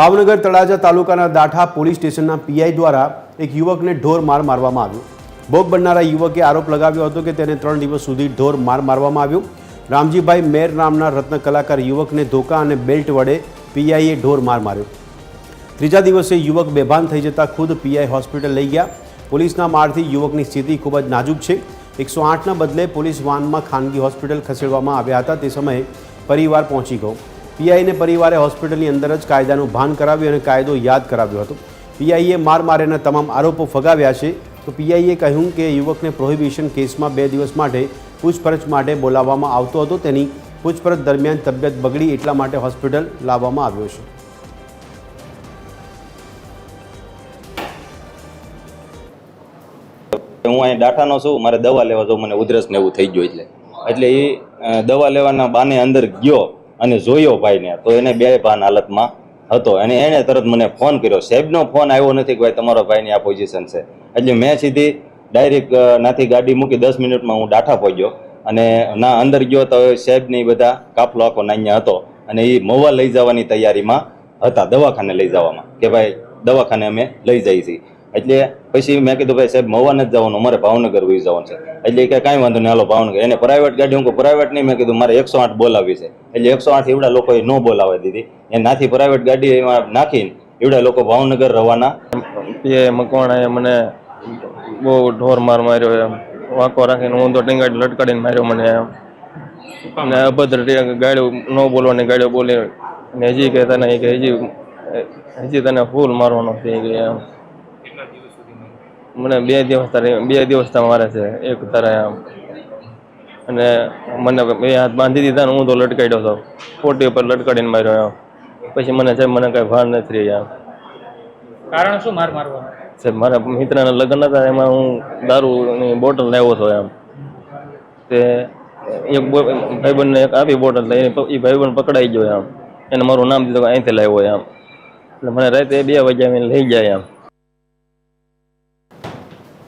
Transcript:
ભાવનગર તળાજા તાલુકાના દાઠા પોલીસ સ્ટેશનના પીઆઈ દ્વારા એક યુવકને ઢોર માર મારવામાં આવ્યો. ભોગ બનનારા યુવકે આરોપ લગાવ્યો હતો કે તેને ત્રણ દિવસ સુધી ઢોર માર મારવામાં આવ્યો. રામજીભાઈ મેર નામના રત્ન કલાકાર યુવકને ધોકા અને બેલ્ટ વડે પીઆઈએ ઢોર માર માર્યો. ત્રીજા દિવસે યુવક બેભાન થઈ જતાં ખુદ પીઆઈ હોસ્પિટલ લઈ ગયા. પોલીસના મારથી યુવકની સ્થિતિ ખૂબ જ નાજુક છે. એકસો આઠના બદલે પોલીસ વાનમાં ખાનગી હોસ્પિટલ ખસેડવામાં આવ્યા હતા. તે સમયે પરિવાર પહોંચી ગયો. પીઆઈને પરિવારે હોસ્પિટલની અંદર જ કાયદાનું ભાન કરાવ્યું અને કાયદો યાદ કરાવ્યો હતો. પીઆઈએ માર માર્યાના તમામ આરોપો ફગાવ્યા છે. તો પીઆઈએ કહ્યું કે યુવકને પ્રોહિબિશન કેસમાં બે દિવસ માટે પૂછપરછ માટે બોલાવવામાં આવતો હતો. તેની પૂછપરછ દરમિયાન તબિયત બગડી એટલા માટે હોસ્પિટલ લાવવામાં આવ્યો છે. હું અહીં ડાઠાનો છું, મારે દવા લેવા જવું મને ઉધરસ ને એવું થઈ ગયું એટલે. એટલે એ દવા લેવાના બાને અંદર ગયો. અને જોયો ભાઈને, તો એને બે ભાન હાલતમાં હતો. અને એણે તરત મને ફોન કર્યો. સાહેબનો ફોન આવ્યો નથી કે ભાઈ તમારો ભાઈની આ પોઝિશન છે. એટલે મેં સીધી ડાયરેક્ટ નાથી ગાડી મૂકી દસ મિનિટમાં હું ડાઠા પહોંચ્યો. અને ના અંદર ગયો તો સાહેબને ઈ બધા કાફલો આખો નાન્યા હતો. અને એ મોવા લઈ જવાની તૈયારીમાં હતા, દવાખાને લઈ જવામાં. કે ભાઈ દવાખાને અમે લઈ જઈએ છીએ. એટલે પછી મેં કીધું, ભાઈ સાહેબ મવા નથી જવાનું, અમારે ભાવનગર વહી જવાનું છે. એટલે કે કાંઈ વાંધો નહીં, હાલો ભાવનગર. એને પ્રાઇવેટ ગાડી હું પ્રાઇવેટ નહીં. મેં કીધું, મારે એકસો આઠ બોલાવી છે. એટલે એકસો આઠ એવડા લોકોએ ન બોલાવી દીધી. એ નાથી પ્રાઇવેટ ગાડી એમાં નાખીને એવડા લોકો ભાવનગર રવાના. એ મકવાણાએ મને બહુ ઢોર માર માર્યો, એમ. વાંકો રાખીને ઊંધો ટીંગાડી લટકાડીને માર્યો મને, એમ. અને અભદ્ર ગાડી ન બોલવાની ગાડીઓ બોલી અને હજી કે તને એ કે હજી હજી તને ફૂલ મારવાનો થઈ એ એમ. મને બે દિવસ તારે બે દિવસ મારે છે એક તારે અને મને બે હાથ બાંધી દીધા ને હું તો લટકાડ્યો હતો પોટી ઉપર લટકાડીને માર્યો એમ. પછી મને સાહેબ મને કાંઈ ભાર નથી રહી એમ. કારણ શું માર મારવાનું? સાહેબ મારા મિત્રના લગ્ન હતા એમાં હું દારૂની બોટલ લાવ્યો હતો એમ. તે એક ભાઈબંધને એક આપી બોટલ લઈને એ ભાઈબંધ પકડાઈ ગયો એમ. એને મારું નામ દીધું કે અહીંથી લાવ્યો એમ. એટલે મને રાતે બે વાગ્યા લઈ જાય એમ.